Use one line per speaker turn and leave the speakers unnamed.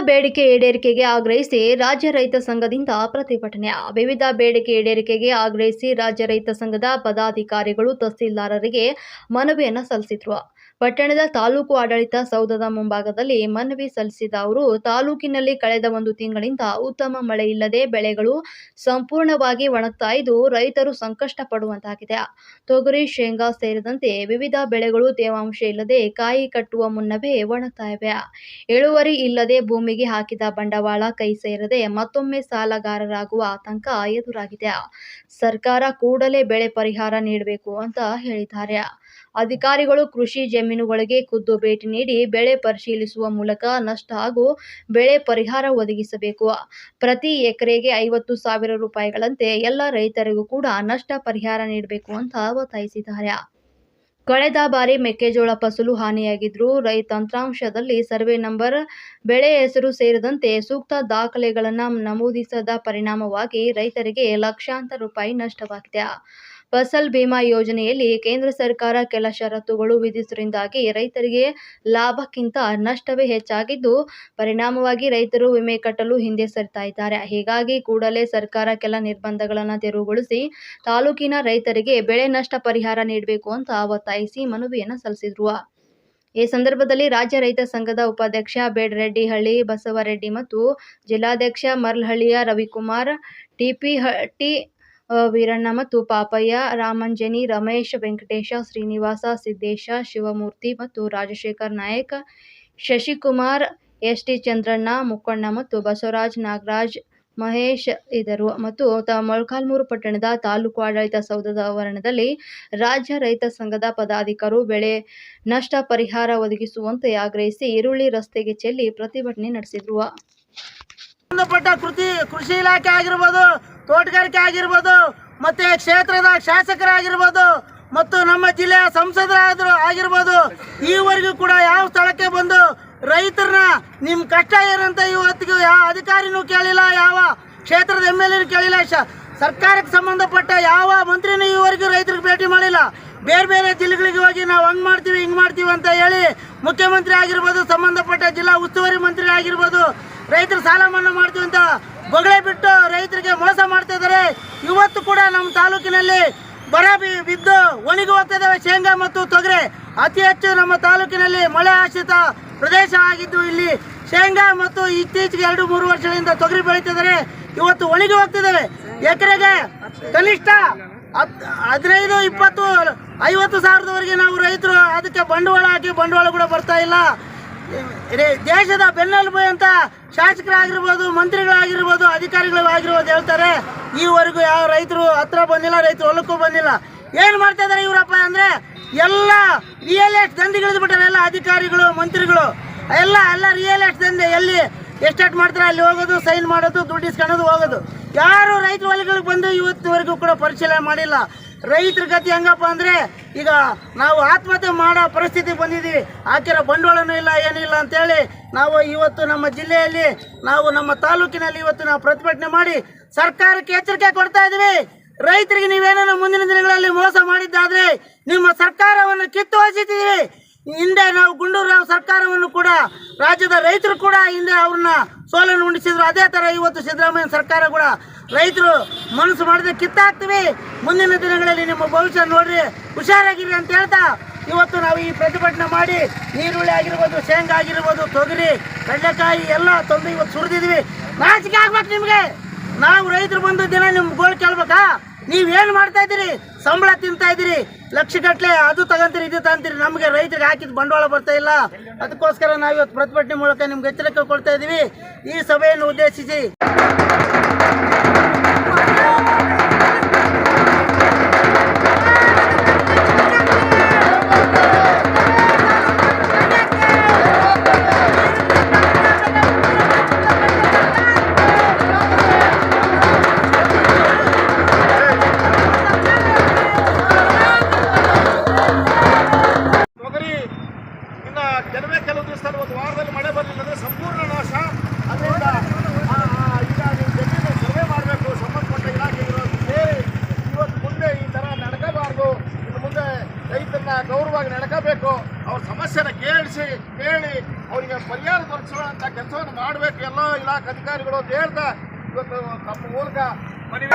ಬೇಡಿಕೆ ಈಡೇರಿಕೆಗೆ ಆಗ್ರಹಿಸಿ ರಾಜ್ಯ ರೈತ ಸಂಘದಿಂದ ಪ್ರತಿಭಟನೆ. ವಿವಿಧ ಬೇಡಿಕೆ ಈಡೇರಿಕೆಗೆ ಆಗ್ರಹಿಸಿ ರಾಜ್ಯ ರೈತ ಸಂಘದ ಪದಾಧಿಕಾರಿಗಳು ತಹಸೀಲ್ದಾರರಿಗೆ ಮನವಿಯನ್ನು ಸಲ್ಲಿಸಿದ್ರು. ಪಟ್ಟಣದ ತಾಲೂಕು ಆಡಳಿತ ಸೌಧದ ಮುಂಭಾಗದಲ್ಲಿ ಮನವಿ ಸಲ್ಲಿಸಿದ ಅವರು, ತಾಲೂಕಿನಲ್ಲಿ ಕಳೆದ ಒಂದು ತಿಂಗಳಿಂದ ಉತ್ತಮ ಮಳೆ ಇಲ್ಲದೆ ಬೆಳೆಗಳು ಸಂಪೂರ್ಣವಾಗಿ ಒಣಗ್ತಾ ಇದ್ದು ರೈತರು ಸಂಕಷ್ಟ ಪಡುವಂತಾಗಿದೆ ತೊಗರಿ, ಶೇಂಗಾ ಸೇರಿದಂತೆ ವಿವಿಧ ಬೆಳೆಗಳು ತೇವಾಂಶ ಇಲ್ಲದೆ ಕಾಯಿ ಕಟ್ಟುವ ಮುನ್ನವೇ ಒಣಗ್ತಾ ಇವೆ. ಇಳುವರಿ ಇಲ್ಲದೆ ಭೂಮಿಗೆ ಹಾಕಿದ ಬಂಡವಾಳ ಕೈ ಸೇರದೆ ಮತ್ತೊಮ್ಮೆ ಸಾಲಗಾರರಾಗುವ ಆತಂಕ ಎದುರಾಗಿದೆ. ಸರ್ಕಾರ ಕೂಡಲೇ ಬೆಳೆ ಪರಿಹಾರ ನೀಡಬೇಕು ಅಂತ ಹೇಳಿದ್ದಾರೆ. ಅಧಿಕಾರಿಗಳು ಕೃಷಿ ಜಮೀನುಗಳಿಗೆ ಖುದ್ದು ಭೇಟಿ ನೀಡಿ ಬೆಳೆ ಪರಿಶೀಲಿಸುವ ಮೂಲಕ ನಷ್ಟ ಹಾಗೂ ಬೆಳೆ ಪರಿಹಾರ ಒದಗಿಸಬೇಕು. ಪ್ರತಿ ಎಕರೆಗೆ ಐವತ್ತು ಸಾವಿರ ರೂಪಾಯಿಗಳಂತೆ ಎಲ್ಲ ರೈತರಿಗೂ ಕೂಡ ನಷ್ಟ ಪರಿಹಾರ ನೀಡಬೇಕು ಅಂತ ಒತ್ತಾಯಿಸಿದ್ದಾರೆ. ಕಳೆದ ಬಾರಿ ಮೆಕ್ಕೆಜೋಳ ಫಸಲು ಹಾನಿಯಾಗಿದ್ರೂ ರೈ ತಂತ್ರಾಂಶದಲ್ಲಿ ಸರ್ವೆ ನಂಬರ್, ಬೆಳೆ ಹೆಸರು ಸೇರಿದಂತೆ ಸೂಕ್ತ ದಾಖಲೆಗಳನ್ನು ನಮೂದಿಸದ ಪರಿಣಾಮವಾಗಿ ರೈತರಿಗೆ ಲಕ್ಷಾಂತರ ರೂಪಾಯಿ ನಷ್ಟವಾಗಿದೆ. ಫಸಲ್ ಬಿಮಾ ಯೋಜನೆಯಲ್ಲಿ ಕೇಂದ್ರ ಸರ್ಕಾರ ಕೆಲ ಷರತ್ತುಗಳು ವಿಧಿಸುವುದರಿಂದಾಗಿ ರೈತರಿಗೆ ಲಾಭಕ್ಕಿಂತ ನಷ್ಟವೇ ಹೆಚ್ಚಾಗಿದ್ದು, ಪರಿಣಾಮವಾಗಿ ರೈತರು ವಿಮೆ ಕಟ್ಟಲು ಹಿಂದೆ ಸರಿತಾ ಇದ್ದಾರೆ. ಹೀಗಾಗಿ ಕೂಡಲೇ ಸರ್ಕಾರ ಕೆಲ ನಿರ್ಬಂಧಗಳನ್ನು ತೆರವುಗೊಳಿಸಿ ತಾಲೂಕಿನ ರೈತರಿಗೆ ಬೆಳೆ ನಷ್ಟ ಪರಿಹಾರ ನೀಡಬೇಕು ಅಂತ ಒತ್ತಾಯಿಸಿ ಮನವಿಯನ್ನು ಸಲ್ಲಿಸಿದ್ರು. ಈ ಸಂದರ್ಭದಲ್ಲಿ ರಾಜ್ಯ ರೈತ ಸಂಘದ ಉಪಾಧ್ಯಕ್ಷ ಬೇಡರೆಡ್ಡಿಹಳ್ಳಿ, ಬಸವರೆಡ್ಡಿ ಮತ್ತು ಜಿಲ್ಲಾಧ್ಯಕ್ಷ ಮರ್ಲಹಳ್ಳಿಯ ರವಿಕುಮಾರ್, ಟಿಪಿ ಟಿ ವೀರಣ್ಣ ಮತ್ತು ಪಾಪಯ್ಯ, ರಾಮಂಜನಿ, ರಮೇಶ್, ವೆಂಕಟೇಶ, ಶ್ರೀನಿವಾಸ, ಸಿದ್ದೇಶ, ಶಿವಮೂರ್ತಿ ಮತ್ತು ರಾಜಶೇಖರ್ ನಾಯಕ್, ಶಶಿಕುಮಾರ್ ಎಸ್ ಟಿ ಚಂದ್ರಣ್ಣ, ಮುಕ್ಕಣ್ಣ ಮತ್ತು ಬಸವರಾಜ್ ನಾಗರಾಜ್ ಮಹೇಶ್ ಇದರು ಮತ್ತು ಮೊಳಕಾಲ್ಮೂರು ಪಟ್ಟಣದ ತಾಲೂಕು ಆಡಳಿತ ಸೌಧದ ಆವರಣದಲ್ಲಿ ರಾಜ್ಯ ರೈತ ಸಂಘದ ಪದಾಧಿಕಾರು ಬೆಳೆ ನಷ್ಟ ಪರಿಹಾರ ಒದಗಿಸುವಂತೆ ಆಗ್ರಹಿಸಿ ಈರುಳ್ಳಿ ರಸ್ತೆಗೆ ಚೆಲ್ಲಿ ಪ್ರತಿಭಟನೆ ನಡೆಸಿದ್ರು.
ಸಂಬಂಧಪಟ್ಟ ಕೃತಿ, ಕೃಷಿ ಇಲಾಖೆ ಆಗಿರ್ಬೋದು, ತೋಟಗಾರಿಕೆ ಆಗಿರ್ಬೋದು, ಮತ್ತೆ ಕ್ಷೇತ್ರದ ಶಾಸಕರಾಗಿರ್ಬೋದು, ಮತ್ತು ನಮ್ಮ ಜಿಲ್ಲೆಯ ಸಂಸದರಾದ್ರು ಆಗಿರ್ಬೋದು, ಈವರೆಗೂ ಕೂಡ ಯಾವ ಸ್ಥಳಕ್ಕೆ ಬಂದು ರೈತರನ್ನ ನಿಮ್ಮ ಕಷ್ಟ ಏನಂತ ಇವತ್ತಿಗೂ ಯಾವ ಅಧಿಕಾರಿನೂ ಕೇಳಿಲ್ಲ, ಯಾವ ಕ್ಷೇತ್ರದ ಎಂ ಎಲ್ ಕೇಳಿಲ್ಲ ಸರ್ಕಾರಕ್ಕೆ ಸಂಬಂಧಪಟ್ಟ ಯಾವ ಮಂತ್ರಿನೂ ಈವರೆಗೂ ರೈತರಿಗೆ ಭೇಟಿ ಮಾಡಿಲ್ಲ. ಬೇರೆ ಬೇರೆ ಜಿಲ್ಲೆಗಳಿಗೆ ಹೋಗಿ ನಾವು ಹಂಗ್ ಮಾಡ್ತೀವಿ, ಹಿಂಗ್ ಮಾಡ್ತೀವಿ ಅಂತ ಹೇಳಿ ಮುಖ್ಯಮಂತ್ರಿ ಆಗಿರ್ಬೋದು, ಸಂಬಂಧಪಟ್ಟ ಜಿಲ್ಲಾ ಉಸ್ತುವಾರಿ ಮಂತ್ರಿ ಆಗಿರ್ಬೋದು ರೈತರು ಸಾಲ ಮನ್ನಾ ಮಾಡ್ತೀವಿ ಅಂತ ಬೊಗಳೆ ಬಿಟ್ಟು ರೈತರಿಗೆ ಮೋಸ ಮಾಡ್ತಾ ಇದ್ದಾರೆ. ಇವತ್ತು ಕೂಡ ನಮ್ಮ ತಾಲೂಕಿನಲ್ಲಿ ಬರ ಬಿದ್ದು ಒಣಗಿ ಹೋಗ್ತಾ ಇದ್ದಾವೆ ಶೇಂಗಾ ಮತ್ತು ತೊಗರೆ. ಅತಿ ಹೆಚ್ಚು ನಮ್ಮ ತಾಲೂಕಿನಲ್ಲಿ ಮಳೆ ಆಶ್ರಿತ ಪ್ರದೇಶ ಆಗಿದ್ದು ಇಲ್ಲಿ ಶೇಂಗಾ ಮತ್ತು ಇತ್ತೀಚೆಗೆ ಎರಡು ಮೂರು ವರ್ಷಗಳಿಂದ ತೊಗರಿ ಬೆಳೀತಿದ್ದಾರೆ ಇವತ್ತು ಒಣಗಿ ಹೋಗ್ತಿದ್ದಾವೆ ಎಕರೆಗೆ ಕನಿಷ್ಠ ಹದಿನೈದು, ಇಪ್ಪತ್ತು, ಐವತ್ತು ಸಾವಿರದವರೆಗೆ ನಾವು ರೈತರು ಅದಕ್ಕೆ ಬಂಡವಾಳ ಹಾಕಿ ಬಂಡವಾಳ ಕೂಡ ಬರ್ತಾ ಇಲ್ಲ. ದೇಶದ ಬೆನ್ನೆಲುಬು ಅಂತ ಶಾಸಕರಾಗಿರ್ಬೋದು, ಮಂತ್ರಿಗಳಾಗಿರ್ಬೋದು ಅಧಿಕಾರಿಗಳು ಆಗಿರ್ಬೋದು ಹೇಳ್ತಾರೆ, ಈವರೆಗೂ ಯಾವ ರೈತರು ಹತ್ರ ಬಂದಿಲ್ಲ, ರೈತರು ಹೊಲಕ್ಕೂ ಬಂದಿಲ್ಲ. ಏನು ಮಾಡ್ತಾ ಇದಾರೆ ಇವರಪ್ಪ ಅಂದ್ರೆ, ಎಲ್ಲ ರಿಯಲ್ ಎಸ್ಟೇಟ್ ದಂಧೆಗಿಳಿದು ಬಿಟ್ಟಾರೆ ಎಲ್ಲ ಅಧಿಕಾರಿಗಳು, ಮಂತ್ರಿಗಳು. ಎಲ್ಲ ಎಲ್ಲ ರಿಯಲ್ ಎಸ್ಟೇಟ್ ದಂಧೆ, ಎಲ್ಲಿ ಎಸ್ಟೇಟ್ ಮಾಡ್ತಾರೆ, ಅಲ್ಲಿ ಹೋಗೋದು ಸೈನ್ ಮಾಡೋದು, ದುಡ್ಡು ಇಸ್ಕೊಳ್ಳೋದು, ಹೋಗೋದು. ಯಾರು ರೈತರ ಹೊಲಗಳಿಗೆ ಬಂದು ಇವತ್ತಿನವರೆಗೂ ಕೂಡ ಪರಿಶೀಲನೆ ಮಾಡಿಲ್ಲ. ರೈತರ ಗತಿ ಹೆಂಗಪ್ಪ ಅಂದರೆ ಈಗ ನಾವು ಆತ್ಮಹತ್ಯೆ ಮಾಡೋ ಪರಿಸ್ಥಿತಿ ಬಂದಿದ್ದೀವಿ. ಹಾಕಿರೋ ಬಂಡವಾಳನೂ ಇಲ್ಲ, ಏನಿಲ್ಲ ಅಂತೇಳಿ ನಾವು ಇವತ್ತು ನಮ್ಮ ಜಿಲ್ಲೆಯಲ್ಲಿ ನಾವು ನಮ್ಮ ತಾಲೂಕಿನಲ್ಲಿ ಇವತ್ತು ನಾವು ಪ್ರತಿಭಟನೆ ಮಾಡಿ ಸರ್ಕಾರಕ್ಕೆ ಎಚ್ಚರಿಕೆ ಕೊಡ್ತಾ ಇದ್ದೀವಿ. ರೈತರಿಗೆ ನೀವೇನೋ ಮುಂದಿನ ದಿನಗಳಲ್ಲಿ ಮೋಸ ಮಾಡಿದ್ದಾದರೆ ನಿಮ್ಮ ಸರ್ಕಾರವನ್ನು ಕಿತ್ತು ಹೊಸಿದ್ದೀವಿ ಹಿಂದೆ ನಾವು ಗುಂಡೂರಾವ್ ಸರ್ಕಾರವನ್ನು ಕೂಡ ರಾಜ್ಯದ ರೈತರು ಕೂಡ ಹಿಂದೆ ಅವ್ರನ್ನ ಸೋಲನ್ನು ಉಂಡಿಸಿದ್ರು ಅದೇ ತರ ಇವತ್ತು ಸಿದ್ದರಾಮಯ್ಯ ಸರ್ಕಾರ ಕೂಡ ರೈತರು ಮನಸ್ಸು ಮಾಡಿದ್ರೆ ಕಿತ್ತಾಕ್ತೀವಿ ಮುಂದಿನ ದಿನಗಳಲ್ಲಿ ನಿಮ್ಮ ಭವಿಷ್ಯ ನೋಡ್ರಿ, ಹುಷಾರಾಗಿರಿ ಅಂತ ಹೇಳ್ತಾ ಇವತ್ತು ನಾವು ಈ ಪ್ರತಿಭಟನೆ ಮಾಡಿ ಈರುಳ್ಳಿ ಆಗಿರ್ಬೋದು, ಶೇಂಗಾ ಆಗಿರ್ಬೋದು, ತೊಗರಿ ಕಡಲೆಕಾಯಿ ಎಲ್ಲ ತೊಂದರೆ ಇವತ್ತು ಸುರಿದಿದ್ವಿ ನಾಚಿಕೆ ಆಗ್ಬೇಕು ನಿಮಗೆ. ನಾವು ರೈತರು ಬಂದು ದಿನ ನಿಮ್ಮ ಗೋಳ್ ಕೇಳ್ಬೇಕಾ? ನೀವೇನ್ ಮಾಡ್ತಾ ಇದ್ದೀರಿ? ಸಂಬಳ ತಿಂತಾ ಇದ್ದೀರಿ? ಲಕ್ಷ ಗಟ್ಲೆ ಅದು ತಗಂತೀರಿ, ಇದು ತಗಂತೀರಿ. ನಮಗೆ ರೈತರಿಗೆ ಹಾಕಿದ ಬಂಡವಾಳ ಬರ್ತಾ ಇಲ್ಲ. ಅದಕ್ಕೋಸ್ಕರ ನಾವು ಇವತ್ತು ಪ್ರತಿಭಟನೆ ಮೂಲಕ ನಿಮ್ಗೆ ಎಚ್ಚರಿಕೆ ಕೊಡ್ತಾ ಇದ್ದೀವಿ. ಈ ಸಭೆಯನ್ನು ಉದ್ದೇಶಿಸಿ
ಅವರಿಗೆ ಪರಿಹಾರ ದೊರಕಿಸುವಂತ ಕೆಲಸವನ್ನು ಮಾಡಬೇಕು. ಎಲ್ಲ ಇಲಾಖೆ ಅಧಿಕಾರಿಗಳು ಅಂತ ಹೇಳ್ತಾ ಇವತ್ತು ತಮ್ಮ ಮೂಲಕ ಮನವಿ